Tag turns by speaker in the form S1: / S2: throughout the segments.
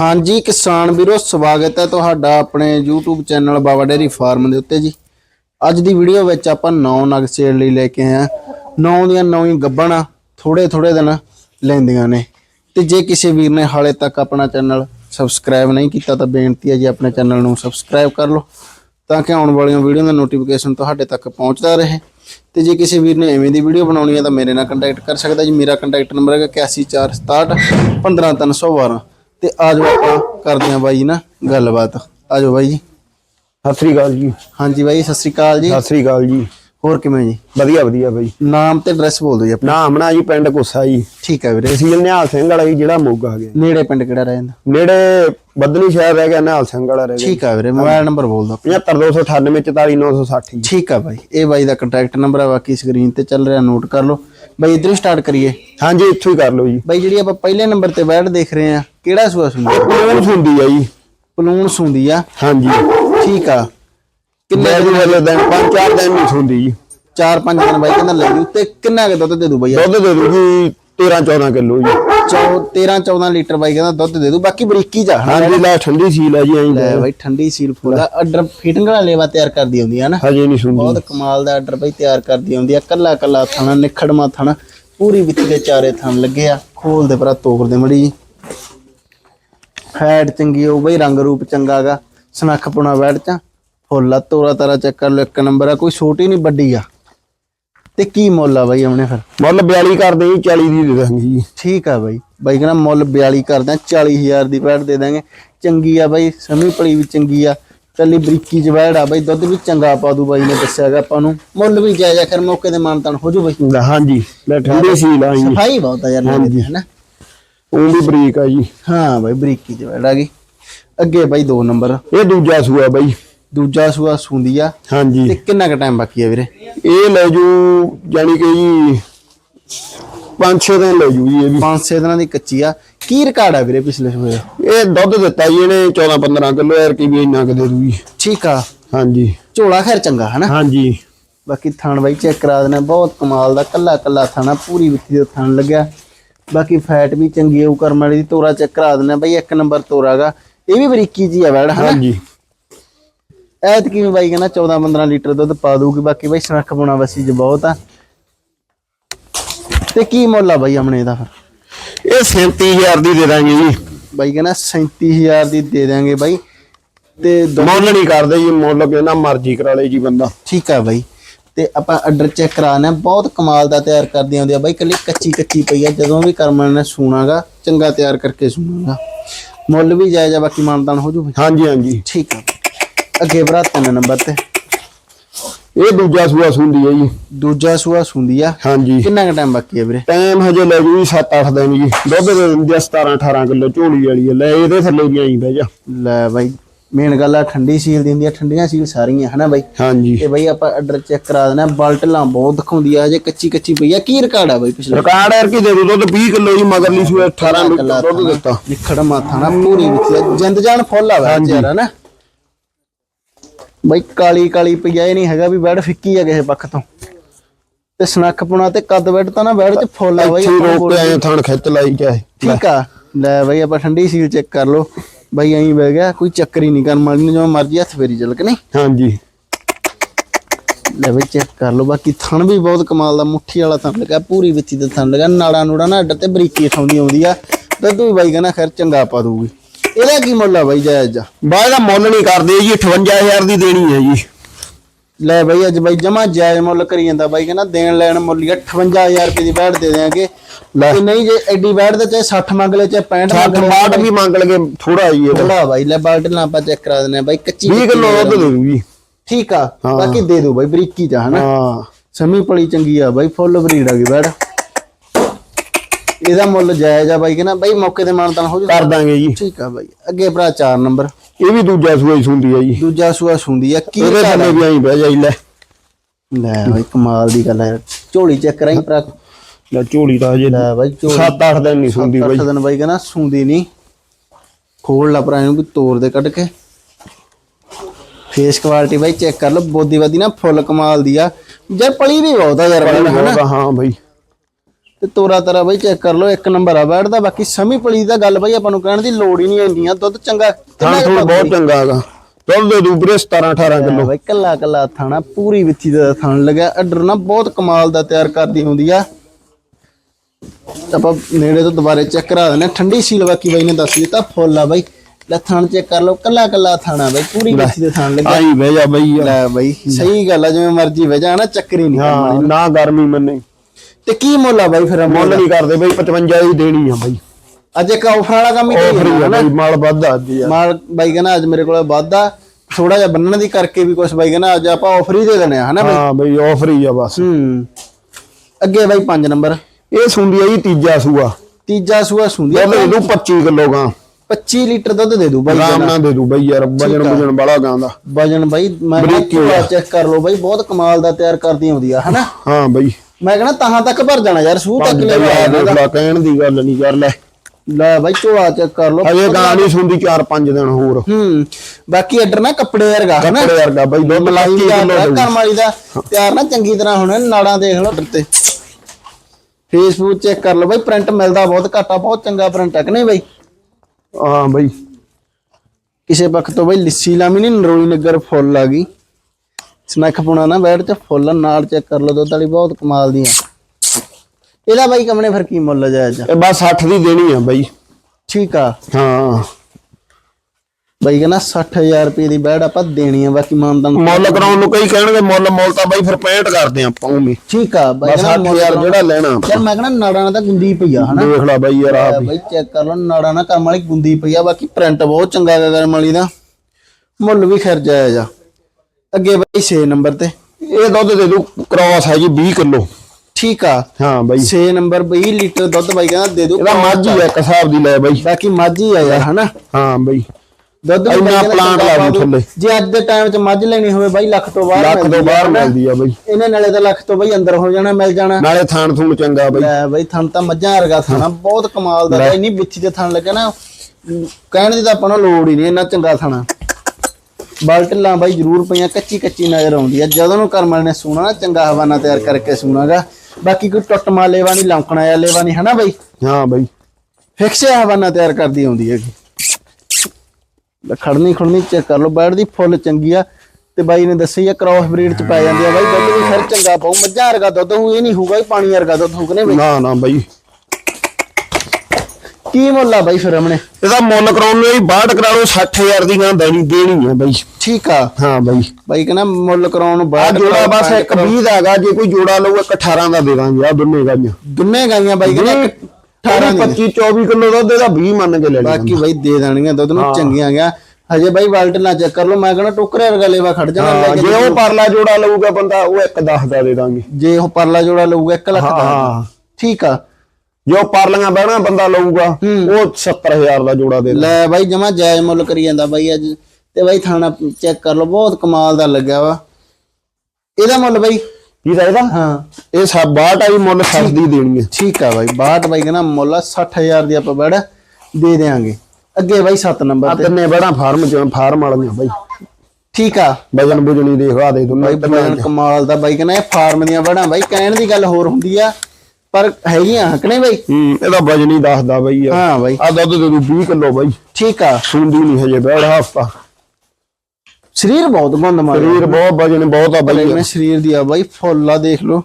S1: ਹਾਂਜੀ ਕਿਸਾਨ ਵੀਰੋ, ਸਵਾਗਤ ਹੈ ਤੁਹਾਡਾ ਆਪਣੇ YouTube channel Baba dairy farm ਦੇ ਉੱਤੇ ਜੀ। ਅੱਜ ਦੀ ਵੀਡੀਓ ਵਿੱਚ ਆਪਾਂ 9 ਨਗ ਸੇਲ ਲਈ ਲੈ ਕੇ ਆਏ ਆ 9 ਦੀਆਂ 9 ਹੀ ਗੱਬਣਾ ਥੋੜੇ ਥੋੜੇ ਦਿਨ ਲੈਂਦੀਆਂ ਨੇ। ਤੇ ਜੇ ਕਿਸੇ ਵੀਰ ਨੇ ਹਾਲੇ ਤੱਕ ਆਪਣਾ ਚੈਨਲ ਸਬਸਕ੍ਰਾਈਬ ਨਹੀਂ ਕੀਤਾ ਤਾਂ ਬੇਨਤੀ ਹੈ ਜੀ ਆਪਣੇ ਚੈਨਲ ਨੂੰ ਸਬਸਕ੍ਰਾਈਬ ਕਰ ਲਓ, ਤਾਂ ਕਿ ਆਉਣ ਵਾਲੀਆਂ ਵੀਡੀਓ ਦਾ ਨੋਟੀਫਿਕੇਸ਼ਨ ਤੁਹਾਡੇ ਤੱਕ ਪਹੁੰਚਦਾ ਰਹੇ। ਤੇ ਜੇ ਕਿਸੇ ਵੀਰ ਨੇ ਐਵੇਂ ਦੀ ਵੀਡੀਓ ਬਣਾਉਣੀ ਹੈ ਤਾਂ ਮੇਰੇ ਨਾਲ ਕੰਟੈਕਟ ਕਰ ਸਕਦਾ ਜੀ। ਮੇਰਾ ਕੰਟੈਕਟ ਨੰਬਰ ਹੈਗਾ 814667 15312 ਤੇ ਆਜੋ ਆਪਾਂ ਕਰਦੇ ਹਾਂ ਬਾਈ ਨਾ ਗੱਲਬਾਤ। ਆਜੋ ਬਾਈ ਜੀ।
S2: ਸਤਿ ਸ੍ਰੀ ਅਕਾਲ ਜੀ।
S1: ਹਾਂਜੀ ਬਾਈ ਸਤਿ ਸ੍ਰੀ ਅਕਾਲ ਜੀ।
S2: ਸਤਿ ਸ੍ਰੀ ਅਕਾਲ ਜੀ।
S1: ਹੋਰ ਕਿਵੇਂ ਜੀ?
S2: ਵਧੀਆ ਵਧੀਆ ਬਾਈ।
S1: ਨਾਮ ਤੇ ਐਡਰੈਸ ਬੋਲ ਦਿਓ ਜੀ ਆਪਣਾ।
S2: ਨਾਮ ਨਾ ਜੀ ਪਿੰਡ ਕੁੱਸਾ ਜੀ।
S1: ਠੀਕ ਹੈ ਵੀਰੇ।
S2: ਤਹਿਸੀਲ ਨਿਹਾਲ ਸਿੰਘ ਵਾਲਾ ਜੀ ਜਿਹੜਾ ਮੋਗਾ ਗਿਆ।
S1: ਨੇੜੇ ਪਿੰਡ ਕਿਹੜਾ ਰਹਿ ਜਾਂਦਾ?
S2: ਨੇੜੇ ਬੱਦਲੀ ਸ਼ਹਿਰ ਰਹਿ ਗਿਆ ਨਿਹਾਲ ਸਿੰਘ ਵਾਲਾ ਰਹਿ ਗਿਆ।
S1: ਠੀਕ ਹੈ ਵੀਰੇ ਮੋਬਾਈਲ ਨੰਬਰ ਬੋਲ ਦਿਓ
S2: 75298 ਜੀ।
S1: ਠੀਕ ਆ ਬਾਈ। ਇਹ ਬਾਈ ਦਾ ਕੰਟੈਕਟ ਨੰਬਰ ਆ ਬਾਕੀ ਸਕਰੀਨ ਤੇ ਚੱਲ ਰਿਹਾ ਨੋਟ ਕਰ ਲਓ। ਬਾਈ ਇਧਰ ਹੀ ਸਟਾਰਟ ਕਰੀਏ।
S2: ਹਾਂਜੀ ਇੱਥੋਂ ਹੀ ਕਰ ਲਓ ਜੀ।
S1: ਬਾਈ ਜਿਹੜੀ ਆਪਾਂ ਪਹਿਲੇ ਨੰਬਰ ਤੇ ਬੈਠ ਦੇਖ ਰਹੇ ਆ ਕਿਹੜਾ ਸੂਆ ਸੁਣਦੀ
S2: ਪਲੂਨ ਆ ਜੀ।
S1: ਪਲੂਣ ਸੁੰਦੀ ਆ।
S2: ਹਾਂਜੀ।
S1: ਠੀਕ ਆ।
S2: ਕਿੰਨੇ ਦਿਨ ਵਾਲੇ ਦਿਨ ਪੰਜ ਚਾਰ ਦਿਨ ਨਹੀਂ ਸੁੰਦੀ ਜੀ।
S1: ਚਾਰ ਪੰਜ ਦਿਨ ਬਾਈ ਕਹਿੰਦਾ ਲੈ ਜੂ ਤੇ ਕਿੰਨਾ ਕੁ ਦੁੱਧ ਦੇ ਦੂ ਬਾਈ?
S2: ਦੁੱਧ ਦੇ ਦੂਗੀ 13 14 ਕਿਲੋ ਜੀ।
S1: 13 14 ਲੀਟਰ ਬਾਈ ਕਹਿੰਦਾ ਦੁੱਧ ਦੇ ਦੂ ਬਾਕੀ ਬਰੀਕੀ ਜਾ। ਹਨਾ
S2: ਹਾਂਜੀ ਲੈ ਠੰਡੀ ਸੀਲ ਆ ਜੀ ਐਂ
S1: ਲੈ ਬਾਈ ਠੰਡੀ ਸੀਲ ਫੁੱਲਾ ਆਰਡਰ ਫਿਟਿੰਗ ਵਾਲਾ ਲੇਵਾ ਤਿਆਰ ਕਰਦੀ ਹੁੰਦੀ ਆ ਨਾ?
S2: ਹਜੇ ਨਹੀਂ ਸੁੰਦੀ।
S1: ਬਹੁਤ ਕਮਾਲ ਦਾ ਆਰਡਰ ਬਾਈ ਤਿਆਰ ਕਰਦੀ ਹੁੰਦੀ ਆ। ਕੱਲਾ ਕੱਲਾ ਥਣਾ ਨਿਖੜਮਾ ਥਣਾ ਪੂਰੀ ਵਿੱਚ ਦੇ ਚਾਰੇ ਥਣ ਲੱਗੇ ਆ। ਖੋਲ ਦੇ ਭਰਾ ਤੋੜ ਦੇ ਮੜੀ ਜੀ। ਫੈਟ ਚੰਗੀ ਹੋ ਬਈ ਰੰਗ ਰੂਪ ਚੰਗਾਗਾ ਸਨੱਖ ਪੁਣਾ ਬੈਠ ਚਾ ਫੁੱਲਾ ਤੋਰਾ ਤਾਰਾ ਚੈੱਕ ਕਰ ਲਓ ਇੱਕ ਨੰਬਰ ਆ ਕੋਈ ਛੋਟੀ ਨਹੀਂ ਵੱਡੀ ਆ। ਤੇ ਕੀ ਮੁੱਲ ਆ ਬਾਈ ਆਉਣੇ ਫਿਰ?
S2: ਮੁੱਲ 42 ਕਰਦੇ ਜੀ 40 ਦੀ ਦੇ ਦਾਂਗੇ ਜੀ।
S1: ਠੀਕ ਆ ਬਾਈ। ਬਾਈ ਕਹਿੰਦਾ ਮੁੱਲ 42 ਕਰਦੇ ਆ 40000 ਦੀ ਬੈਠ ਦੇ ਦਾਂਗੇ। ਚੰਗੀ ਆ ਬਾਈ ਸਮੀ ਪਲੀ ਵੀ ਚੰਗੀ ਆ। ਕੱਲੀ ਬਰੀਕੀ ਬੈਠ ਆ ਬਾਈ ਦੁੱਧ ਵੀ ਚੰਗਾ ਪਾ ਦੂ ਬਾਈ ਨੇ ਦੱਸਿਆਗਾ ਆਪਾਂ ਨੂੰ। ਮੁੱਲ ਵੀ ਜਾਇਜ਼ ਆ ਫਿਰ ਮੌਕੇ ਤੇ ਮਾਨਤਾਨ ਹੋ ਜੂ ਬਾਈ।
S2: ਲੈ, ਹਾਂਜੀ ਲੈ ਠੰਡੀ ਸੀਲ ਆ ਜੀ।
S1: ਸਫ਼ਾਈ ਬਹੁਤ ਆ ਯਾਰ ਹਾਂਜੀ। ਹੈ ਨਾ।
S2: ਉਹ ਵੀ ਬਰੀਕ ਆ ਜੀ।
S1: ਹਾਂ ਬਾਈ ਬਰੀਕੀ ਚ ਬੈਠ ਆ ਗਈ। ਅੱਗੇ ਬਾਈ 2 ਨੰਬਰ।
S2: ਇਹ ਦੂਜਾ ਸੂਆ ਬਾਈ।
S1: ਦੂਜਾ ਸੂਆ ਸੁੰਦੀ ਆ। ਤੇ
S2: ਹਾਂਜੀ
S1: ਕਿੰਨਾ ਕੁ ਟਾਈਮ ਬਾਕੀ ਆ ਵੀਰੇ?
S2: ਇਹ ਲੈ ਜੂ ਜਾਨੀ ਕਿ ਜੀ ਪੰਜ ਛੇ ਦਿਨ ਲੈ ਜੂ ਜੀ ਇਹ ਵੀ।
S1: 5-6 ਦਿਨਾਂ ਦੀ ਕੱਚੀ ਆ। ਕੀ ਰਿਕਾਰਡ ਆ ਵੀਰੇ ਪਿਛਲੇ ਸੂਏ ਦਾ?
S2: ਇਹ ਦੁੱਧ ਦਿੱਤਾ ਜੀ ਇਹਨੇ 14 15 ਕਿਲੋ ਯਾਰ ਕੀ ਵੀ ਇੰਨਾ ਕੁ ਦੇ ਦੂਗੀ
S1: ਠੀਕ ਆ।
S2: ਹਾਂਜੀ।
S1: ਝੋਲਾ ਖੈਰ ਚੰਗਾ ਹਨਾ?
S2: ਹਾਂਜੀ।
S1: ਬਾਕੀ ਥਣ ਬਾਈ ਚੈੱਕ ਕਰਾ ਦੇਣਾ ਬਹੁਤ ਕਮਾਲ ਦਾ ਕੱਲਾ ਕੱਲਾ ਥਣਾ ਪੂਰੀ ਵਿੱਥੀ ਦੇ ਥਣ ਲੱਗਿਆ। ਬਾਕੀ ਫੈਟ ਵੀ ਚੰਗੀ ਹੈ ਕਰਮ ਵਾਲੀ ਦੀ ਤੋਰਾ ਚੈੱਕ ਕਰਾ ਦੇਣਾ ਬਾਈ ਇੱਕ ਨੰਬਰ ਤੋਰਾਗਾ। ਇਹ ਵੀ ਬਰੀਕੀ ਜੀ ਆ ਵੈੜ ਹਨਾ?
S2: ਹਾਂਜੀ।
S1: ਐਤ ਕਿਵੇਂ ਬਾਈ ਕਹਿੰਦਾ 14 15 ਲੀਟਰ ਦੁੱਧ ਪਾ ਦੂਗੀ ਬਾਕੀ ਬਾਈ ਸਨੱਖ ਪਾਉਣਾ ਵਸੀ ਚ ਬਹੁਤ ਆ। ਤੇ ਕੀ ਮੁੱਲ ਆ ਬਾਈ ਆਪਣੇ ਇਹਦਾ ਫਿਰ
S2: ਇਹ 37000 ਦੀ ਦੇ ਦਾਂਗੇ ਜੀ।
S1: ਬਾਈ ਕਹਿੰਦਾ 37000 ਦੀ ਦੇ ਦਾਂਗੇ ਬਾਈ। ਤੇ
S2: ਮੁੱਲ ਨਹੀਂ ਕਰਦੇ ਜੀ ਮੁੱਲ ਕਹਿੰਦਾ ਮਰਜ਼ੀ ਕਰਾ ਲੇ ਜੀ ਬੰਦਾ।
S1: ਠੀਕ ਆ ਬਾਈ। ਤੇ ਆਪਾਂ ਆਰਡਰ ਚੈੱਕ ਕਰਾਣਾ ਬਹੁਤ ਕਮਾਲ ਦਾ ਤਿਆਰ ਕਰਦੀ ਆਉਂਦੀ ਆ ਬਾਈ ਕੱਲੀ ਕੱਚੀ ਕੱਚੀ ਪਈ ਆ ਜਦੋਂ ਵੀ ਕਰਮਨ ਨੇ ਸੂਣਾਗਾ ਚੰਗਾ ਤਿਆਰ ਕਰਕੇ ਸੂਣਾਗਾ। ਮੁੱਲ ਵੀ ਜਾਇਜ਼ ਆ ਬਾਕੀ ਮਾਨਤਾਨ ਹੋ ਜੂ
S2: ਹਾਂਜੀ ਹਾਂਜੀ।
S1: ਠੀਕ ਆ। ਅੱਗੇ ਭਰਾ ਤਿੰਨ ਨੰਬਰ ਤੇ।
S2: ਇਹ ਦੂਜਾ ਸੂਆ ਸੁੰਦੀ ਹੈ ਜੀ।
S1: ਦੂਜਾ ਸੂਆ ਸੁੰਦੀ ਆ।
S2: ਹਾਂਜੀ।
S1: ਕਿੰਨਾ ਕੁ ਟਾਈਮ ਬਾਕੀ ਆ ਵੀਰੇ?
S2: ਟਾਈਮ ਹਜੇ ਲੈ ਜੂ ਜੀ 7-8 ਦਿਨ ਜੀ। ਦੁੱਧ ਦੇ ਦਿੰਦੀ ਆ 17-18 ਕਿਲੋ ਝੋਲੀ ਵਾਲੀ ਹੈ ਲੈ ਇਹਦੇ ਥੱਲੇ ਵੀ ਆਈ ਬਹਿ ਜਾ।
S1: ਲੈ ਬਾਈ ਮੇਨ ਗੱਲ ਆ ਠੰਡੀ ਸੀਲ ਦੀ ਹੁੰਦੀ ਆ। ਠੰਡੀਆਂ ਸੀਲ ਸਾਰੀਆਂ ਹਨਾ ਬਾਈ?
S2: ਹਾਂਜੀ।
S1: ਤੇ ਬਾਈ ਆਪਾਂ ਆਰਡਰ ਚੈੱਕ ਕਰਾ ਦੇਣਾ। ਬਲਟਲਾਂ ਬਹੁਤ ਦਿਖਾਉਂਦੀ ਆ ਹਜੇ ਕੱਚੀ ਕੱਚੀ ਪਈ ਆ। ਕੀ ਰਿਕਾਰਡ ਆ ਬਾਈ ਪਿਛਲੇ?
S2: ਰਿਕਾਰਡ ਯਾਰ ਕੀ ਦੇ ਦੂ ਦੁੱਧ 20 ਕਿਲੋ ਜੀ ਮਗਰਲੀ ਸੂਏ 18 ਲੀਟਰ ਦੁੱਧ ਦਿੱਤਾ।
S1: ਨਿਖੜ ਮਾਥਾ ਨਾ ਪੂਰੀ ਵਿੱਚ। ਜਿੰਦ ਜਾਨ ਫੁੱਲ ਆ ਵੈੜ ਯਾਰ ਨਾ ਬਈ ਕਾਲੀ ਕਾਲੀ ਪਈਆ ਇਹ ਨਹੀਂ ਹੈਗਾ ਵੀ ਬੈੜ ਫਿੱਕੀ ਆ ਕਿਸੇ ਪੱਖ ਤੋਂ। ਤੇ ਸਨੱਖ ਪੁਣਾ ਤੇ ਕੱਦ ਬੈੜ ਤਾਂ ਨਾ ਬੈੜ ਚ ਫੁੱਲ ਆ ਬਈ
S2: ਇੱਥੇ ਰੋਕ ਕੇ ਥਣ ਖਿੱਚ ਲਾਈ ਚਾਹੇ
S1: ਠੀਕ ਆ ਲੈ ਬਈ ਆਪਾਂ ਠੰਡੀ ਸੀਲ ਚੈੱਕ ਕਰ ਲਓ। ਬਈ ਐਂ ਬਹਿ ਗਿਆ ਕੋਈ ਚੱਕਰ ਹੀ ਨਹੀਂ ਕਰਨ ਵਾਲੀ ਨੂੰ ਜਿਵੇਂ ਮਰਜ਼ੀ ਹੱਥ ਫੇਰੀ ਚੱਲ ਕੇ ਨਹੀਂ?
S2: ਹਾਂਜੀ।
S1: ਲੈ ਬਈ ਚੈੱਕ ਕਰ ਲਓ ਬਾਕੀ ਥਣ ਵੀ ਬਹੁਤ ਕਮਾਲ ਦਾ ਮੁੱਠੀ ਵਾਲਾ ਥਣ ਲੱਗਾ ਪੂਰੀ ਵਿੱਚੀ ਤੇ ਥਣ ਲੱਗਾ। ਨਾੜਾ ਨੂੜਾ ਨਾ ਅੱਡ ਤੇ ਬਰੀਕੀ ਠਾਉਂਦੀ ਆਉਂਦੀ ਆ। ਦੁੱਧ ਵੀ ਬਾਈ ਕਹਿੰਦਾ ਖੈਰ ਚੰਗਾ ਪਾ ਦੂਗੀ ਇਹਦਾ ਕੀ ਮੁੱਲ ਆ ਬਾਈ ਜਾਇਜ਼? ਜਾ
S2: ਬਾਅਦ ਦਾ ਮੁੱਲ ਨਹੀਂ ਕਰਦੇ ਜੀ 58000 ਦੀ ਦੇਣੀ ਹੈ ਜੀ।
S1: ਲੈ ਬਾਈ ਅੱਜ ਬਾਈ ਜਮਾ ਜਾਇਜ਼ ਮੁੱਲ ਕਰੀ ਜਾਂਦਾ ਬਾਈ ਕਹਿੰਦਾ ਦੇਣ ਲੈਣ ਮੁੱਲ ਹੀ 58000 ਰੁਪਏ ਦੀ ਬੈਠ ਦੇ ਦੇਾਂਗੇ
S2: ਲੈ।
S1: ਤੇ ਨਹੀਂ ਜੇ ਐਡੀ ਬੈਠ ਦੇ ਚਾਹੇ 60 ਮੰਗ ਲੈ ਚਾਹੇ 65 ਮੰਗ
S2: 60
S1: ਲੈ।
S2: ਬਾਟ ਵੀ ਮੰਗ ਲਗੇ ਥੋੜਾ ਜੀ ਇਹਦਾ।
S1: ਥੋੜਾ ਬਾਈ ਲੈ ਬਾਲਟ ਲਾਂ ਆਪਾਂ ਚੈੱਕ ਕਰਾ ਦਿੰਦੇ ਆ ਬਾਈ ਕੱਚੀ
S2: 20 ਕਿਲੋ ਦੁੱਧ ਦੇ ਦੂਗੀ
S1: ਠੀਕ ਆ
S2: ਹਾਂ।
S1: ਬਾਕੀ ਦੇ ਦੋ ਬਾਈ ਬਰੀਕੀ ਚ ਹਨਾ।
S2: ਹਾਂ।
S1: ਸਮੀ ਪਲੀ ਚੰਗੀ ਆ ਬਾਈ ਫੁੱਲ ਬਰੀਡ ਆ ਗਈ ਬੈੜ ਇਹਦਾ ਮੁੱਲ ਜਾਇਜ਼ ਆ ਬਾਈ ਕਹਿੰਦਾ ਬਾਈ ਮੌਕੇ ਤੇ ਮਾਨਤਾਨ ਹੋ ਜੂ।
S2: ਕਰ ਦਾਂਗੇ ਜੀ।
S1: ਠੀਕ ਆ ਬਾਈ। ਅੱਗੇ ਭਰਾ 4 ਨੰਬਰ।
S2: ਇਹ ਵੀ ਦੂਜਾ ਸੂਆ ਹੀ ਸੁੰਦੀ ਹੈ ਜੀ।
S1: ਦੂਜਾ ਸੂਆ ਸੁੰਦੀ ਆ। ਕੀ
S2: ਇਹਦੇ ਥੱਲੇ ਵੀ ਆਈ ਬਹਿ ਜਾਈ ਲੈ।
S1: ਲੈ ਬਾਈ ਕਮਾਲ ਦੀ ਗੱਲ ਹੈ ਝੋਲੀ ਚੈੱਕ ਕਰਾਈ ਭਰਾ।
S2: ਲੈ ਝੋਲੀ ਤਾਂ ਹਜੇ
S1: ਲੈ ਬਾਈ ਝੋਲੀ।
S2: 7-8 ਦਿਨ ਨਹੀਂ ਸੁੰਦੀ ਬਾਈ
S1: ਅੱਠ ਦਿਨ ਬਾਈ ਕਹਿੰਦਾ ਸੁੰਦੀ ਨਹੀਂ। ਖੋਲ ਲਾ ਭਰਾ ਇਹਨੂੰ ਕੋਈ ਤੋੜ ਦੇ ਕੱਢ ਕੇ। ਫੇਸ ਕੁਆਲਿਟੀ ਬਾਈ ਚੈੱਕ ਕਰ ਲਓ। ਬੋਦੀ ਬਾਦੀ ਨਾ ਫੁੱਲ ਕਮਾਲ ਦੀ ਆ। ਯਾਰ ਪਲੀ ਵੀ ਬਹੁਤ ਆ ਯਾਰ
S2: ਹਾਂ ਬਾਈ।
S1: ਤੇ ਤੋਰਾ ਤਰਾ ਬਾਈ ਚੈੱਕ ਕਰ ਲਓ ਇੱਕ ਨੰਬਰ ਆ ਬੈਠਦਾ ਬਾਕੀ ਸਮੀ ਪਲੀ ਦਾ ਗੱਲ ਬਾਈ ਆਪਾਂ ਨੂੰ ਕਹਿਣ ਦੀ ਲੋੜ ਹੀ ਨਹੀਂ ਇੰਨੀਆਂ ਦੁੱਧ ਚੰਗਾ
S2: ਥਾਂ
S1: ਕਿੰਨਾ ਕੁ
S2: ਥੋੜਾ ਬਹੁਤ ਚੰਗਾ ਹੈਗਾ। ਦੁੱਧ ਦੇ ਦੂ ਵੀਰੇ 17 18 ਕਿਲੋ।
S1: ਬਾਈ ਕੱਲਾ ਕੱਲਾ ਥਾਣਾ ਪੂਰੀ ਵਿੱਥੀ ਦਾ ਥਣ ਲੱਗਿਆ ਅੱਡਰ ਨਾ ਬਹੁਤ ਕਮਾਲ ਦਾ ਤਿਆਰ ਕਰਦੀ ਹੁੰਦੀ ਆ। ਆਪਾਂ ਨੇੜੇ ਤੋਂ ਦੁਬਾਰੇ ਚੈੱਕ ਕਰਾ ਦਿੰਦੇ। ਠੰਡੀ ਸੀਲ ਬਾਕੀ ਬਾਈ ਨੇ ਦੱਸ ਦਿੱਤਾ ਫੁੱਲ ਆ ਬਾਈ। ਲੈ ਥਣ ਚੈੱਕ ਕਰ ਲਓ ਕੱਲਾ ਕੱਲਾ ਥਾਣਾ ਬਾਈ ਪੂਰੀ ਵਿੱਥੀ ਦੇ ਥਣ ਲੱਗਿਆ।
S2: ਆਈ ਬਹਿ ਜਾ ਬਈ।
S1: ਲੈ ਬਾਈ ਸਹੀ ਗੱਲ ਆ ਜਿਵੇਂ ਮਰਜ਼ੀ ਵਜਾ ਨਾ ਚੱਕਰੀ ਨਹੀਂ
S2: ਨਾ ਗਰਮੀ ਮੰਨੇ।
S1: ਤੇ ਕੀ ਮੁੱਲ ਆ ਬਾਈ ਫਿਰ
S2: ਮੁੱਲ
S1: ਮੁੱਲ
S2: ਨਹੀਂ ਕਰਦੇ ਬਈ 55 ਹੀ ਦੇਣੀ ਆ ਬਈ।
S1: ਅੱਜ ਇੱਕ ਆਫਰ ਵਾਲਾ ਕੰਮ ਹੀ
S2: ਉਹ
S1: ਕਰੀ
S2: ਫਰੀ ਆ
S1: ਨਾ?
S2: ਬਈ ਮਾਲ ਵੱਧਦਾ ਅੱਜ ਯਾਰ
S1: ਮਾਲ ਬਾਈ ਕਹਿੰਦਾ ਅੱਜ ਮੇਰੇ ਕੋਲ ਵਾਧਾ ਥੋੜਾ ਜਿਹਾ ਬੰਨਣ ਦੀ ਕਰਕੇ ਵੀ ਕੁਝ ਬਾਈ ਕਹਿੰਦਾ ਅੱਜ ਆਪਾਂ ਆਫਰ ਹੀ ਦੇ ਦੇਣੇ ਆ ਹਨਾ ਬਾਈ?
S2: ਹਾਂ ਬਈ ਆਫਰ ਹੀ ਆ ਬਸ।
S1: ਹੂੰ। ਅੱਗੇ ਬਾਈ 5 ਨੰਬਰ।
S2: ਇਹ ਸੁੰਦੀ ਆ ਜੀ ਤੀਜਾ ਸੂਆ।
S1: ਤੀਜਾ ਸੂਆ ਸੁੰਦੀ
S2: ਦੁੱਧ ਦੂ 25 ਕਿਲੋ ਗਾਂ।
S1: 25 ਲੀਟਰ ਦੁੱਧ ਦੇ ਦੂ ਬਾਈ
S2: ਆਰਾਮ ਨਾਲ ਦੇ ਦੂ ਬਈ ਯਾਰ ਵਜਨ
S1: ਆ।
S2: ਵਜਨ ਬੜਾ ਗਾਂ ਦਾ।
S1: ਵਜਨ ਬਾਈ ਮੈਂ
S2: ਬਰੀਕੀ ਆ।
S1: ਚੈੱਕ ਕਰ ਲਓ ਬਾਈ ਬਹੁਤ ਕਮਾਲ ਦਾ ਤਿਆਰ ਕਰਦੀ ਆਉਂਦੀ ਆ ਹਨਾ?
S2: ਹਾਂ ਬਈ।
S1: ਮੈਂ ਕਹਿੰਦਾ ਤਾਹਾਂ ਤੱਕ ਭਰ ਜਾਣਾ ਯਾਰ ਸੂਹ ਤੱਕ ਲੈ
S2: ਯਾਰ
S1: ਜਾਣਾ
S2: ਦਾ ਕਹਿਣ ਦੀ ਗੱਲ ਨਹੀਂ ਕਰ ਲੈ।
S1: ਲੈ ਬਾਈ ਝੋਲਾ ਚੈੱਕ ਕਰ ਲਓ।
S2: ਅਜੇ ਗਾਂ ਨਹੀਂ ਸੁੰਦੀ 4-5 ਦਿਨ ਹੋਰ।
S1: ਹੂੰ ਬਾਕੀ ਅੱਡਰ ਨਾ ਕੱਪੜੇ ਵਰਗਾ ਹਨਾ?
S2: ਕੱਪੜੇ ਵਰਗਾ ਬਈ ਦੁੱਧ
S1: ਮਲਾਈ
S2: 25
S1: ਦਾ
S2: ਕਿਲੋ।
S1: ਕਰਮ ਵਾਲੀ ਦਾ ਤਿਆਰ ਨਾ ਚੰਗੀ ਤਰ੍ਹਾਂ ਹੋਣਾ ਨਾੜਾਂ ਦੇਖ ਲਓ ਅੱਡਰ ਤੇ ਫੇਸਬੁੱਕ ਚੈੱਕ ਕਰ ਲਓ ਬਾਈ ਪ੍ਰਿੰਟ ਮਿਲਦਾ ਬਹੁਤ ਘੱਟ ਬਹੁਤ ਚੰਗਾ ਪ੍ਰਿੰਟ ਹੈ ਕਿ ਨਹੀਂ ਬਾਈ?
S2: ਹਾਂ ਬਈ।
S1: ਕਿਸੇ ਪੱਖ ਤੋਂ ਬਈ ਲਿੱਸੀ ਲਾਮੀ ਨਹੀਂ ਨਰੋਈ ਨਗਰ ਫੁੱਲ ਆ ਗਈ। ਸਨੱਖ ਪੁਣਾ ਨਾ ਬੈਠ ਚ ਫੁੱਲ ਨਾਲ ਚੈੱਕ ਕਰ ਲਓ ਦੁੱਧ ਵਾਲੀ ਬਹੁਤ ਕਮਾਲ ਦੀ ਆ। ਇਹਦਾ ਬਾਈ ਕਮਨੇ ਫਿਰ ਕੀ ਮੁੱਲ ਜਾਇਜ਼ ਆ?
S2: ਇਹ ਬਸ 60 ਦੀ ਦੇਣੀ ਆ ਬਈ।
S1: ਠੀਕ ਆ।
S2: ਹਾਂ।
S1: ਬਾਈ ਕਹਿੰਦਾ 60000 ਰੁਪਏ ਦੀ ਬੈੜ ਆਪਾਂ ਦੇਣੀ ਆ ਬਾਕੀ ਮਾਨਦਾਨ
S2: ਮੁੱਲ ਕਰਾਉਣ ਨੂੰ ਕਈ ਕਹਿਣਗੇ ਮੁੱਲ ਮੁੱਲ ਤਾਂ ਬਈ ਫਿਰ 65 ਕਰਦੇ ਆਪਾਂ ਉਵੇਂ।
S1: ਠੀਕ ਆ ਬਾਈ
S2: ਬਸ
S1: ਕਹਿੰਦਾ
S2: 8000 ਜਿਹੜਾ ਲੈਣਾ
S1: ਯਾਰ ਮੈਂ ਕਹਿੰਦਾ ਨਾੜਾਂ ਨਾਲ ਤਾਂ ਗੁੰਦੀ ਪਈ ਆ ਹਨਾ?
S2: ਦੇਖ ਲੈ ਬਈ ਯਾਰ ਹੀ।
S1: ਬਾਈ ਚੈੱਕ ਕਰ ਲਓ ਨਾੜਾਂ ਨਾਲ ਕਰਮ ਵਾਲੀ ਗੁੰਦੀ ਪਈ ਆ ਬਾਕੀ ਪ੍ਰਿੰਟ ਬਹੁਤ ਚੰਗਾ ਹੈ ਕਰਮ ਵਾਲੀ ਦਾ। ਮੁੱਲ ਵੀ ਖਿਰ ਜਾਇਜ਼ ਆ ਅੱਗੇ ਬਾਈ 6 ਨੰਬਰ ਤੇ।
S2: ਇਹ ਦੁੱਧ ਦੇ ਦੂ ਕ੍ਰਾਸ ਹੈ ਜੀ 20 ਕਿਲੋ।
S1: ਠੀਕ ਆ।
S2: ਹਾਂ ਬਈ।
S1: 6 ਨੰਬਰ 20 ਲੀਟਰ ਦੁੱਧ ਬਾਈ ਕਹਿੰਦਾ ਦੇ ਦੂ
S2: ਇਹਦਾ ਮਾਝੀ ਆ ਇੱਕ ਹਿਸਾਬ ਦੀ ਲੈ ਬਈ।
S1: ਬਾਕੀ ਮਾਝੀ ਆ ਯਾਰ ਹਨਾ?
S2: ਹਾਂ ਬਈ।
S1: ਦੁੱਧ ਵੀ
S2: ਇੰਨਾ
S1: ਚੰਗਾ
S2: ਲਾ ਦੂ। ਥੱਲੇ।
S1: ਜੇ ਅੱਜ ਦੇ ਟਾਈਮ 'ਚ ਮੱਝ ਲੈਣੀ ਹੋਵੇ ਬਾਈ ਲੱਖ ਤੋਂ ਬਾਹਰ
S2: ਲੱਖ ਤੋਂ ਬਾਹਰ। ਮਿਲਦੀ ਆ ਬਈ।
S1: ਇਹਨੇ ਨਾਲੇ ਤਾਂ ਲੱਖ ਤੋਂ ਬਾਈ ਅੰਦਰ ਹੋ ਜਾਣਾ ਮਿਲ ਜਾਣਾ।
S2: ਨਾਲੇ ਥਾਣ ਥੂਣ ਚੰਗਾ ਬਈ।
S1: ਲੈ ਬਾਈ ਥਣ ਤਾਂ ਮੱਝਾਂ ਵਰਗਾ ਥਾਣਾ ਬਹੁਤ ਕਮਾਲ ਦਾ। ਇੰਨੀ ਵਿੱਥੀ ਤੇ ਥਣ ਲੱਗਾ ਨਾ ਕਹਿਣ ਦੀ ਤਾਂ ਆਪਾਂ ਨੂੰ ਲੋੜ ਹੀ ਨਹੀਂ ਇੰਨਾ ਚੰਗਾ ਥਾਣਾ ਬਾਲਟਲਾਂ ਬਾਈ ਜ਼ਰੂਰ ਪਈਆਂ ਕੱਚੀ ਕੱਚੀ ਨਜ਼ਰ ਆਉਂਦੀ ਆ। ਜਦੋਂ ਨੂੰ ਕਰਮਲ ਨੇ ਸੂਣਾ ਨਾ ਚੰਗਾ ਹਵਾਨਾ ਤਿਆਰ ਕਰਕੇ ਸੂਣਾਗਾ। ਬਾਕੀ ਕੋਈ ਟੁੱਟ ਮਾਲੇਵਾ ਨਹੀਂ ਲੌਂਕਣਾ ਆ ਲੇਵਾ ਨਹੀਂ ਹਨਾ ਬਾਈ?
S2: ਹਾਂ ਬਈ।
S1: ਫਿਕਸ ਹਵਾਨਾ ਤਿਆਰ ਕਰਦੀ ਆਉਂਦੀ ਹੈਗੀ। ਖੜਨੀ ਖੜਨੀ ਚੈੱਕ ਕਰ ਲਓ ਬੈਡ ਦੀ ਫੁੱਲ ਚੰਗੀ ਆ। ਤੇ ਬਾਈ ਨੇ ਦੱਸੀ ਆ ਕ੍ਰਾਸ ਬਰੀਡ ਚ ਪੈ ਜਾਂਦੀ ਆ। ਬਾਈ ਦੁੱਧ ਵੀ ਫਿਰ ਚੰਗਾ ਪਾਉ ਮੱਝਾਂ ਵਰਗਾ ਦੁੱਧ ਹੋਊ ਇਹ ਨਹੀਂ ਹੋਊਗਾ ਪਾਣੀ ਵਰਗਾ ਦੁੱਧ ਹੋਊਗਾ ਬਾਈ?
S2: ਨਾ ਨਾ ਬਈ।
S1: ਕੀ ਮੁੱਲ ਆ ਬਾਈ ਫਿਰ ਹਮਨੇ
S2: ਇਹਦਾ ਮੁੱਲ ਕਰਾਉਣ ਹੀ 62 ਕਰਾ ਲਓ 60000 ਦੀ ਗਾਂ ਦੇਣੀ ਦੇਣੀ ਆ ਬਈ।
S1: ਠੀਕ ਆ।
S2: ਹਾਂ ਬਈ।
S1: ਬਾਈ ਕਹਿੰਦਾ ਮੁੱਲ ਕਰਾਉਣ ਨੂੰ ਬਾਅਦ
S2: ਜੋੜਾ ਬਸ ਇੱਕ 20 ਦਾ ਹੈਗਾ ਜੇ ਕੋਈ ਜੋੜਾ ਲਊ ਇੱਕ 18 ਦਾ ਦੇ ਦਾਂਗੇ ਆ ਦੋਨੇ ਗਾਈਆਂ
S1: ਦੁੰਨੇ ਗਾਈਆਂ ਬਾਈ ਕਹਿੰਦਾ ਇੱਕ 18 ਦੀ
S2: 25 24 ਕਿਲੋ ਦੁੱਧ ਇਹਦਾ 20 ਮੰਨ ਕੇ ਲੈ ਲਈ
S1: ਬਾਕੀ ਬਾਈ ਦੇ ਦੇਣੀਆਂ ਦੁੱਧ ਨੂੰ ਚੰਗੀਆਂ ਗਿਆ ਹਜੇ ਬਾਈ ਵਾਲਟ ਨਾ ਚੈੱਕ ਕਰ ਲਓ ਮੈਂ ਕਹਿੰਦਾ ਟੋਕਰੇ ਵਰਗਾ ਲੇਵਾ ਖੜ ਜਾਣਾ ਲੈ
S2: ਹਾਂ,
S1: ਕੇ
S2: ਜੇ ਉਹ ਪਰਲਾ ਜੋੜਾ ਲਊਗਾ ਬੰਦਾ ਉਹ ਇੱਕ 10 ਦਾ ਦੇ ਦਾਂਗੇ।
S1: ਜੇ ਉਹ ਪਰਲਾ ਜੋੜਾ ਲਊਗਾ 1 ਲੱਖ ਦਾ।
S2: ਹਾਂ।
S1: ਠੀਕ ਆ।
S2: ਜੇ ਪਰਲੀਆਂ ਬਹਿਣਾ ਬੰਦਾ ਲਊਗਾ ਉਹ 70000 ਦਾ ਜੋੜਾ ਦੇ
S1: ਲੈ ਬਾਈ ਜਮਾ ਜਾਇਜ਼ ਮੁੱਲ ਕਰੀ ਜਾਂਦਾ ਬਾਈ ਅੱਜ। ਤੇ ਬਾਈ ਥਾਣਾ ਚੈੱਕ ਕਰ ਲਓ ਬਹੁਤ ਕਮਾਲ ਦਾ ਲੱਗਿਆ ਵਾ। ਇਹਦਾ ਮੁੱਲ ਬਾਈ?
S2: ਕੀ ਦਾ ਇਹਦਾ?
S1: ਹਾਂ।
S2: ਇਹ ਸਾ 62 ਆਈ ਮੁੱਲ 60 ਦੀ ਦੇਣੀ ਹੈ।
S1: ਠੀਕ ਆ ਬਾਈ 62 ਬਾਈ ਕਹਿੰਦਾ ਮੁੱਲ ਆ 60000 ਦੀ ਆਪਾਂ ਬੜ ਦੇ ਦੇਾਂਗੇ ਅੱਗੇ ਬਾਈ 7
S2: ਆ
S1: ਨੰਬਰ ਤੇ।
S2: ਤਿੰਨੇ ਬੜਾ ਫਾਰਮ ਚ ਫਾਰਮ ਵਾਲੀਆਂ ਬਾਈ।
S1: ਠੀਕ ਆ।
S2: ਵਜਨ ਬੁਜਣੀ ਦੇਖਵਾ ਦੇ ਦੋਨੇ
S1: ਬਾਈ ਬਨਾਨ ਕਮਾਲ ਦਾ ਬਾਈ ਕਹਿੰਦਾ ਇਹ ਫਾਰਮ ਦੀਆਂ ਬੜਾਂ ਬਾਈ। ਕਹਿਣ ਦੀ ਗੱਲ ਹੋਰ ਹੁੰਦੀ ਆ ਪਰ ਹੈਗੀਆਂ ਹਕਨੇ ਬਾਈ?
S2: ਹੂੰ ਇਹਦਾ ਵਜਨ ਹੀ ਦੱਸਦਾ ਬਈ ਯਾਰ
S1: ਹਾਂ ਬਾਈ।
S2: ਆ ਦੁੱਧ ਦੇ ਦੂ 20 ਕਿਲੋ ਬਾਈ।
S1: ਠੀਕ ਆ।
S2: ਸੁੰਦੀ ਨਹੀਂ ਹਜੇ ਬੈੜ ਹਫਤਾ।
S1: ਸਰੀਰ ਬਹੁਤ ਬੰਦ ਮਾਰ
S2: ਸਰੀਰ ਬਹੁਤ ਵਜਨ ਬਹੁਤ ਆ ਬਈ
S1: ਮੈਂ ਸਰੀਰ ਦੀ ਆ ਬਾਈ ਫੁੱਲ ਆ ਦੇਖ ਲਓ।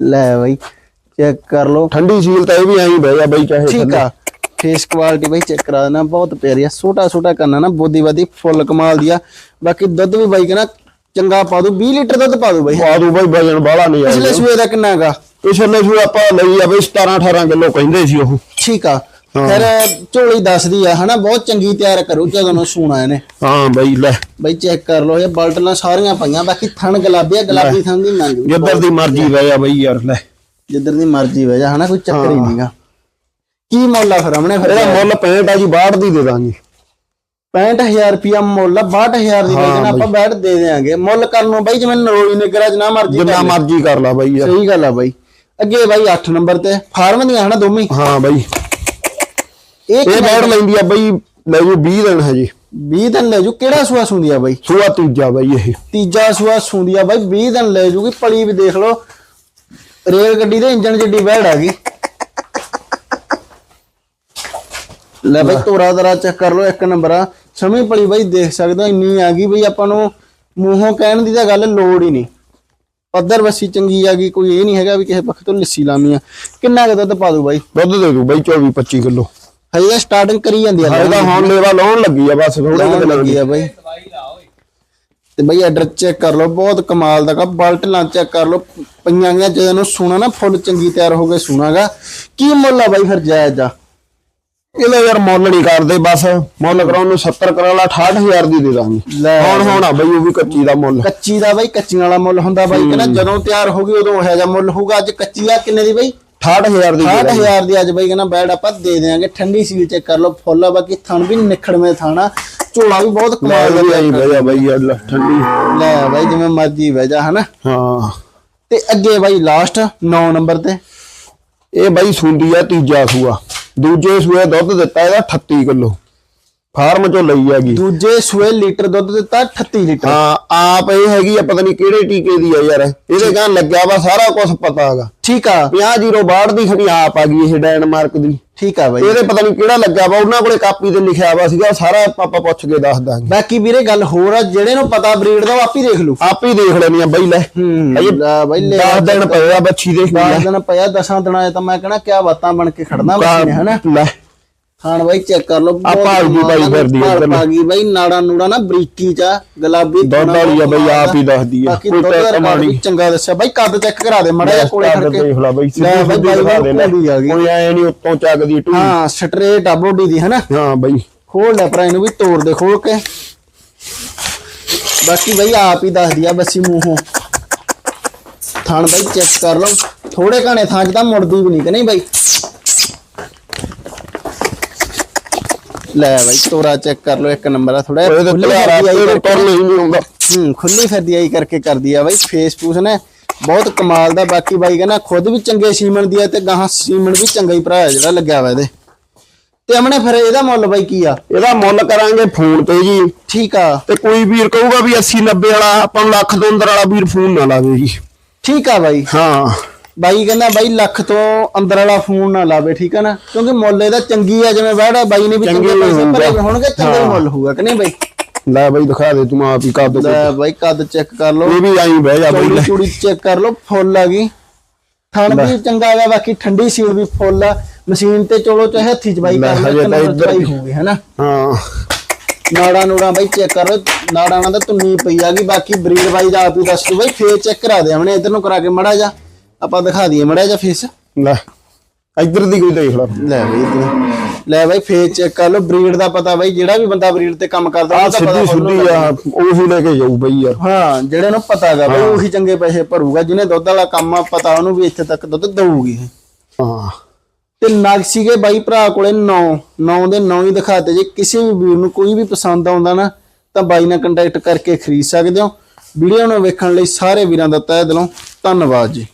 S1: ਲੈ ਬਾਈ ਚੈੱਕ ਕਰ ਲਓ।
S2: ਠੰਡੀ ਸੀਲ ਤਾਂ ਇਹ ਵੀ ਐਂ ਬਹਿ ਜਾ ਬਈ ਚਾਹੇ
S1: ਠੀਕ ਆ। ਫੇਸ ਕੁਆਲਿਟੀ ਬਾਈ ਚੈੱਕ ਕਰਾ ਦੇਣਾ ਬਹੁਤ ਪਿਆਰੀ ਆ। ਛੋਟਾ ਛੋਟਾ ਕਰਨਾ ਨਾ ਬੋਦੀ ਬਾਦੀ ਫੁੱਲ ਕਮਾਲ ਦੀ ਆ। ਬਾਕੀ ਦੁੱਧ ਵੀ ਬਾਈ ਕਹਿੰਦਾ ਚੰਗਾ ਪਾ ਦੂ 20 ਲੀਟਰ ਦੁੱਧ ਪਾ ਦੂ ਬਾਈ।
S2: ਪਾ ਦੂ ਬਈ ਵਜਨ ਬਾਹਲਾ ਨਹੀਂ
S1: ਪਿਛਲੇ
S2: ਆਇਆ
S1: ਸੂਏ ਦਾ ਕਿੰਨਾ ਹੈਗਾ?
S2: ਪਿਛਲੇ ਸੂ ਆਪਾਂ ਲਈ ਆ ਬਈ 17 18 ਕਿਲੋ ਕਹਿੰਦੇ ਸੀ ਉਹ।
S1: ਠੀਕ ਆ। ਫਿਰ ਝੋਲੀ ਦੱਸਦੀ ਆ ਹਨਾ ਬਹੁਤ ਚੰਗੀ ਤਿਆਰ ਕਰੂ ਜਦੋਂ ਨੂੰ ਸੂਣਾ ਇਹਨੇ।
S2: ਹਾਂ ਬਈ ਲੈ।
S1: ਬਾਈ ਚੈੱਕ ਕਰ ਲਓ ਇਹ ਬਲਟਲਾਂ ਸਾਰੀਆਂ ਪਈਆਂ ਬਾਕੀ ਥਣ ਗੁਲਾਬੀ ਆ ਗੁਲਾਬੀ ਥਣ ਦੀ ਮੰਗ
S2: ਜਿੱਧਰ ਦੀ ਮਰਜ਼ੀ ਬਹਿ ਜਾ ਬਈ ਯਾਰ ਲੈ।
S1: ਜਿੱਧਰ ਦੀ ਮਰਜ਼ੀ ਵੇ ਜਾ ਹਨਾ ਕੋਈ ਚੱਕਰ ਹੀ ਨਹੀਂਗਾ ਕੀ ਮੁੱਲ ਆ ਫਿਰ ਹਮਨੇ ਫਿਰ
S2: ਇਹਦਾ ਮੁੱਲ 65 ਆ ਜੀ 62 ਦੀ ਦੇ ਦਾਂਗੇ।
S1: 65000 ਰੁਪਿਆ ਮੁੱਲ ਆ 62000 ਦੀ ਵੇਚਣਾ ਆਪਾਂ ਬੈਠ ਦੇ ਦੇਾਂਗੇ ਮੁੱਲ ਕਰਨ ਨੂੰ ਬਾਈ ਜਿਵੇਂ ਨਰੋਈ ਨਿਗਰਾ ਚ ਨਾ ਮਰਜ਼ੀ
S2: ਜਿੰਨਾ ਮਰਜ਼ੀ ਕਰ ਲਾ ਬਈ ਯਾਰ।
S1: ਸਹੀ ਗੱਲ ਆ ਬਾਈ। ਅੱਗੇ ਬਾਈ 8 ਨੰਬਰ ਤੇ ਫਾਰਮ ਦੀਆਂ ਹਨਾ ਦੋਵੇਂ? ਹੀ।
S2: ਬਈ।
S1: ਇਹ
S2: ਬੈੜ ਲੈਂਦੀ ਆ ਬਈ ਲੈ ਜੂ 20 ਦਿਨ ਹਜੇ।
S1: 20 ਦਿਨ ਲੈ ਜੂ ਕਿਹੜਾ ਸੂਆ ਸੁੰਦੀ ਆ ਬਾਈ?
S2: ਸੂਆ ਤੀਜਾ ਬਾਈ ਇਹ।
S1: ਤੀਜਾ ਸੂਆ ਸੁੰਦੀ ਆ ਬਾਈ 20 ਦਿਨ ਲੈ ਜੂਗੀ। ਪਲੀ ਵੀ ਦੇਖ ਲਓ ਰੇਲ ਗੱਡੀ ਦੇ ਇੰਜਨ ਜਿੱਡੀ ਵਹਿੜ ਆ ਗਈ। ਲੈ ਬਾਈ ਤੋਰਾ ਦਰਾ ਚੈੱਕ ਕਰ ਲਓ ਇੱਕ ਨੰਬਰ ਆ। ਸਮੀ ਪਲੀ ਬਾਈ ਦੇਖ ਸਕਦੇ ਇੰਨੀ ਆ ਗਈ ਬਈ ਆਪਾਂ ਨੂੰ ਮੂੰਹੋਂ ਕਹਿਣ ਦੀ ਤਾਂ ਗੱਲ ਲੋੜ ਹੀ ਨਹੀਂ। ਪੱਧਰ ਵਸੀ ਚੰਗੀ ਆ ਗਈ ਕੋਈ ਇਹ ਨਹੀਂ ਹੈਗਾ ਵੀ ਕਿਸੇ ਪੱਖ ਤੋਂ ਲੱਸੀ ਲਾਮੀ ਆ। ਕਿੰਨਾ ਕੁ ਦੁੱਧ ਪਾ ਦੂ ਬਾਈ?
S2: ਦੁੱਧ ਦੇ ਦੂ ਬਾਈ 24 25 ਕਿਲੋ।
S1: ਹਜੇ ਤਾਂ ਸਟਾਰਟਿੰਗ ਕਰੀ ਜਾਂਦੀ ਆ।
S2: ਹਾਲੇ ਤਾਂ ਹੁਣ ਲੇਵਾ ਲਾਉਣ ਲੱਗੀ ਆ ਬਸ ਥੋੜੇ ਜਿਹੇ
S1: ਲੱਗੀ ਆ ਬਾਈ। ਤੇ ਬਾਈ ਆਰਡਰ ਚੈੱਕ ਕਰ ਲਓ ਬਹੁਤ ਕਮਾਲ ਦਾ ਕਾ ਬਲਟ ਲਾਂ ਚੈੱਕ ਕਰ ਲਓ ਪਈਆਂ ਗਿਆ ਜਦੋਂ ਨੂੰ ਸੁਣਾ ਨਾ ਫੁੱਲ ਚੰਗੀ ਤਿਆਰ ਹੋ ਕੇ ਸੁਣਾਗਾ। ਕੀ ਮੁੱਲ ਆ ਬਾਈ ਫਿਰ ਜਾਇਜ਼ ਆ?
S2: ਇਹਦਾ ਯਾਰ ਮੁੱਲ ਨਹੀਂ ਕਰਦੇ ਬਸ ਮੁੱਲ ਕਰਾਉਣ ਨੂੰ 70 ਕਰਾ ਲਾ 68000 ਦੀ ਦੇ ਦਾਂਗੇ। ਹੁਣ ਹੁਣ ਬਈ ਉਹ ਵੀ ਕੱਚੀ ਦਾ ਮੁੱਲ।
S1: ਕੱਚੀ ਦਾ ਬਾਈ ਕੱਚੀਆਂ ਵਾਲਾ ਮੁੱਲ ਹੁੰਦਾ ਬਾਈ ਕਹਿੰਦਾ ਜਦੋਂ ਤਿਆਰ ਹੋ ਗਈ ਉਦੋਂ ਇਹੋ ਜਿਹਾ ਮੁੱਲ ਹੋਊਗਾ ਅੱਜ ਕੱਚੀ ਆ ਕਿੰਨੇ ਦੀ ਬਾਈ?
S2: 68000 ਦੀ ਦੇ ਦਾਂਗੇ।
S1: 68000 ਦੀ ਅੱਜ ਬਾਈ ਕਹਿੰਦਾ ਬੈਡ ਆਪਾਂ ਦੇ ਦੇਾਂਗੇ ਠੰਡੀ ਸੀਲ ਚੈੱਕ ਕਰ ਲਓ ਫੁੱਲ ਆ ਬਾਕੀ ਥਣ ਵੀ ਨਿਖੜਵੇਂ ਥਾਣਾ। ਝੋਲਾ ਵੀ ਬਹੁਤ ਕਮਾਲ ਦਾ
S2: ਬਈ ਬਈ ਯਾਰ ਲੈ, ਠੰਡੀ।
S1: ਲੈ ਬਾਈ ਜਿਵੇਂ ਮਰਜ਼ੀ ਬਹਿ ਜਾ ਹਨਾ?
S2: ਹਾਂ।
S1: ਤੇ ਅੱਗੇ ਬਾਈ ਲਾਸਟ 9 ਨੰਬਰ ਤੇ।
S2: ਇਹ ਬਾਈ ਸੁੰਦੀ ਆ ਤੀਜਾ ਸੂਆ। ਦੂਜੇ ਸੂਏ ਦੁੱਧ ਦਿੱਤਾ ਇਹਦਾ 38 ਕਿਲੋ। ਫਾਰਮ ਚੋਂ ਲਈ ਹੈਗੀ।
S1: ਦੂਜੇ ਸੂਏ ਲੀਟਰ ਦੁੱਧ ਦਿੱਤਾ 38 ਲੀਟਰ।
S2: ਹਾਂ ਆਪ ਇਹ ਹੈਗੀ ਆ ਪਤਾ ਨਹੀਂ ਕਿਹੜੇ ਟੀਕੇ ਦੀ ਆ ਯਾਰ। ਇਹਦੇ ਕਹਾਂ ਲੱਗਿਆ ਵਾ ਸਾਰਾ ਕੁਝ ਪਤਾ ਹੈਗਾ।
S1: ਠੀਕ ਆ।
S2: 50 ਦੀ ਖੜੀ ਆਪ ਆ ਗਈ ਇਹ ਡੈਨਮਾਰਕ ਦੀ।
S1: ਠੀਕ ਆ ਬਾਈ।
S2: ਇਹਦੇ ਪਤਾ ਨਹੀਂ ਕਿਹੜਾ ਲੱਗਿਆ ਵਾ ਉਹਨਾਂ ਕੋਲੇ ਕਾਪੀ ਤੇ ਲਿਖਿਆ ਵਾ ਸੀਗਾ ਸਾਰਾ ਆਪਾਂ ਪੁੱਛ ਕੇ ਦੱਸ ਦਾਂਗੇ।
S1: ਬਾਕੀ ਵੀਰੇ ਗੱਲ ਹੋਰ ਆ ਜਿਹੜੇ ਨੂੰ ਪਤਾ ਬਰੀਡ ਦਾ ਆਪ ਹੀ ਦੇਖ ਲੂ
S2: ਆਪ ਹੀ ਦੇਖ ਲੈਣੀ ਆ ਬਈ ਲੈ।
S1: ਹੂੰ ਲੈ ਬਾਈ ਲੈ।
S2: 10 ਦਿਨ ਪਏ ਆ ਬੱਚੀ ਦੇ
S1: ਦਸ ਦਿਨ ਪਿਆ ਦਸਾਂ ਦਿਨਾਂ ਤਾਂ ਮੈਂ ਕਹਣਾ ਕਿਆ ਬਾਤਾਂ ਬਣ ਕੇ ਖੜਨਾ ਬੱਚੀ ਨੇ ਹਨਾ?
S2: ਲੈ।
S1: ਖਾਣ ਬਾਈ ਚੈੱਕ ਕਰ ਲਓ। ਬਹੁਤ
S2: ਭਾਲ ਦੀ ਬਾਈ ਫਿਰਦੀ ਆ ਇੱਧਰ ਨੂੰ।
S1: ਪਾ ਗਈ ਬਾਈ ਨਾੜਾ ਨੂੜਾ ਨਾ ਬਰੀਕੀ ਚ ਆ, ਗੁਲਾਬੀ
S2: ਦੁੱਧ
S1: ਥੋੜ੍ਹਾ
S2: ਵਾਲੀ ਆ ਬਈ, ਆਪ ਹੀ ਦੱਸਦੀ ਆ।
S1: ਬਾਕੀ
S2: ਕੋਈ
S1: ਦੁੱਧ
S2: ਟੈਸਟ।
S1: ਚੰਗਾ ਦੱਸਿਆ। ਬਾਈ ਕੱਦ ਚੈੱਕ ਕਰਾ ਦੇ ਮੜਾ ਜਿਹਾ ਕੋਲੇ ਖੜ ਕੇ
S2: ਦੇਖ ਲੈ ਬਈ
S1: ਲੈ
S2: ਸਿੱਧੀ
S1: ਬਾਈ
S2: ਸਿੱਧੀ
S1: ਬਾਈ
S2: ਦਿਖਾ ਦੇ ਲੈ
S1: ਭੁੱਲੀ ਆ ਗਈ।
S2: ਕੋਈ ਐ ਨਹੀਂ ਉੱਤੋਂ ਚੱਕਦੀ ਟੂ
S1: ਹਾਂ ਸਟ੍ਰੇਟ ਆ ਬੋਡੀ ਦੀ ਹਨਾ?
S2: ਹਾਂ ਬਈ।
S1: ਖੋਲ ਲੈ ਭਰਾ ਇਹਨੂੰ ਵੀ ਤੋੜ ਦੇ ਖੋਲ ਕੇ। ਬਾਕੀ ਬਈ ਆਪ ਹੀ ਦੱਸਦੀ ਆ ਬੱਸੀ ਮੂੰਹੋਂ। ਥਣ ਬਾਈ ਚੈੱਕ ਕਰ ਲਓ। ਥੋੜੇ ਘਾਣੇ ਥਾਂ 'ਚ ਤਾਂ ਮੁੜਦੀ ਵੀ ਨਹੀਂ ਕਿ ਨਹੀਂ ਬਾਈ? ਲੈ ਬਾਈ ਤੋਰਾ ਚੈੱਕ ਕਰ ਲਓ ਇੱਕ ਨੰਬਰ ਆ ਥੋੜਾ
S2: ਨਹੀਂ
S1: ਹੂੰ ਖੁੱਲੀ ਫਿਰਦੀ ਆਈ ਕਰਕੇ ਕਰਦੀ ਆ ਬਾਈ ਫੇਸ ਫੂਸ ਨੇ। ਬਹੁਤ ਕਮਾਲ ਦਾ ਬਾਕੀ ਬਾਈ ਕਹਿੰਦਾ ਖੁਦ ਵੀ ਚੰਗੇ ਸੀਮਨ ਦੀ ਆ ਤੇ ਗਾਹਾਂ ਸੀਮਨ ਵੀ ਚੰਗਾ ਹੀ ਭਰਾ ਜਿਹੜਾ ਲੱਗਿਆ ਵਾ ਇਹਦੇ। ਤੇ ਅਮਨੇ ਫਿਰ ਇਹਦਾ ਮੁੱਲ ਬਾਈ ਕੀ ਆ?
S2: ਇਹਦਾ ਮੁੱਲ ਕਰਾਂਗੇ ਫੋਨ ਤੇ ਜੀ।
S1: ਠੀਕ ਆ।
S2: ਤੇ ਕੋਈ ਵੀਰ ਕਹੂਗਾ ਵੀ 80 90 ਵਾਲਾ ਆਪਾਂ ਨੂੰ ਲੱਖ ਤੋਂ ਅੰਦਰ ਵਾਲਾ ਵੀਰ ਫੋਨ ਨਾ ਲਾਵੇ ਜੀ।
S1: ਠੀਕ ਆ ਬਾਈ।
S2: ਹਾਂ।
S1: ਬਾਈ ਕਹਿੰਦਾ ਬਾਈ ਲੱਖ ਤੋਂ ਅੰਦਰ ਵਾਲਾ ਫੋਨ ਨਾ ਲਾਵੇ ਠੀਕ ਆ ਨਾ? ਕਿਉਂਕਿ ਮੁੱਲ ਇਹਦਾ ਚੰਗੀ ਆ ਜਿਵੇਂ ਵੜਾ ਬਾਈ ਨੇ ਵੀ
S2: ਚੰਗੇ
S1: ਪੈਸੇ ਭਰੇ। ਹੋਣਗੇ ਚੰਗਾ ਹੀ। ਮੁੱਲ ਹੋਊਗਾ ਕਿ ਨਹੀਂ ਬਾਈ?
S2: ਲੈ ਬਈ ਦਿਖਾ ਦੇ ਤੂੰ ਆਪ ਹੀ ਕਰ ਦੋ
S1: ਲੈ ਬਾਈ ਕੱਦ ਚੈੱਕ ਕਰ ਲਓ।
S2: ਇਹ ਵੀ ਆਈ ਬਹਿ ਜਾ ਬਈ।
S1: ਚੌੜੀ
S2: ਲੈ
S1: ਚੈੱਕ ਕਰ ਲਓ ਫੁੱਲ ਆ ਗਈ। ਥਣ ਵੀ ਚੰਗਾ ਆ ਬਾਕੀ ਠੰਡੀ ਸੀਲ ਵੀ ਫੁੱਲ ਆ। ਮਸ਼ੀਨ ਤੇ ਚੋਲੋ ਚਾਹੇ ਹੱਥੀ ਚ ਬਾਈ
S2: ਲੈ,
S1: ਕਰ ਨੰਬਰ
S2: ਇੱਧਰ
S1: ਚਵਾਈ
S2: ਵੀ।
S1: ਹੋਊਗੀ ਹੈਨਾ
S2: ਹਾਂ।
S1: ਨਾੜਾ ਨੂੜਾ ਬਾਈ ਚੈੱਕ ਕਰ ਲਓ ਨਾੜਾ ਨਾਲ ਤਾਂ ਤੁੰਨੀ ਪਈ ਆ ਗਈ ਬਾਕੀ ਬਰੀਡ ਬਾਈ ਦਾ ਆਪ ਹੀ ਦੱਸ ਦਿਓ ਬਾਈ ਫੇਸ ਚੈੱਕ ਕਰਾ ਦੇ ਹਮਨੇ ਇਧਰ ਨੂੰ ਕਰਾ ਕੇ ਮੜਾ ਜਾ ਆਪਾਂ ਦਿਖਾ ਦਈਏ ਮੜਾ ਜਾ ਫੇਸ
S2: ਲੈ ਇੱਧਰ ਦੀ ਕੋਈ ਦੇਖ ਲੈ।
S1: ਲੈ ਬਈ ਤੂੰ ਲੈ ਬਾਈ ਫੇਸ ਚੈੱਕ ਕਰ ਲਓ ਬਰੀਡ ਦਾ ਪਤਾ ਬਾਈ ਜਿਹੜਾ ਵੀ ਬੰਦਾ ਬਰੀਡ ਤੇ ਕੰਮ ਕਰਦਾ ਪਤਾ
S2: ਸਿੱਧੀ। ਸਿੱਧੀ ਆ ਉਹੀ ਲੈ ਕੇ ਜਾਊ ਬਈ ਯਾਰ।
S1: ਹਾਂ ਜਿਹੜੇ ਨੂੰ ਪਤਾ ਹੈਗਾ ਬਈ ਉਹੀ ਚੰਗੇ ਪੈਸੇ ਭਰੂਗਾ ਜਿਹਨੇ ਦੁੱਧ ਵਾਲਾ ਕੰਮ ਆ ਪਤਾ ਉਹਨੂੰ ਵੀ ਇੱਥੇ ਤੱਕ ਦੁੱਧ ਦਊਗੀ।
S2: ਹਾਂ।
S1: ਤੇ ਨਗ ਸੀਗੇ ਬਾਈ ਭਰਾ ਕੋਲੇ 9 9 ਦੇ 9 ਹੀ ਦਿਖਾਤੇ ਜੇ। ਕਿਸੇ ਵੀ ਵੀਰ ਨੂੰ ਕੋਈ ਵੀ ਪਸੰਦ ਆਉਂਦਾ ਨਾ ਤਾਂ ਬਾਈ ਨਾਲ ਕੰਟੈਕਟ ਕਰਕੇ ਖਰੀਦ ਸਕਦੇ ਹੋ। ਵੀਡੀਓ ਨੂੰ ਵੇਖਣ ਲਈ ਸਾਰੇ ਵੀਰਾਂ ਦਾ ਤਹਿ ਦਿਲੋਂ ਧੰਨਵਾਦ ਜੀ।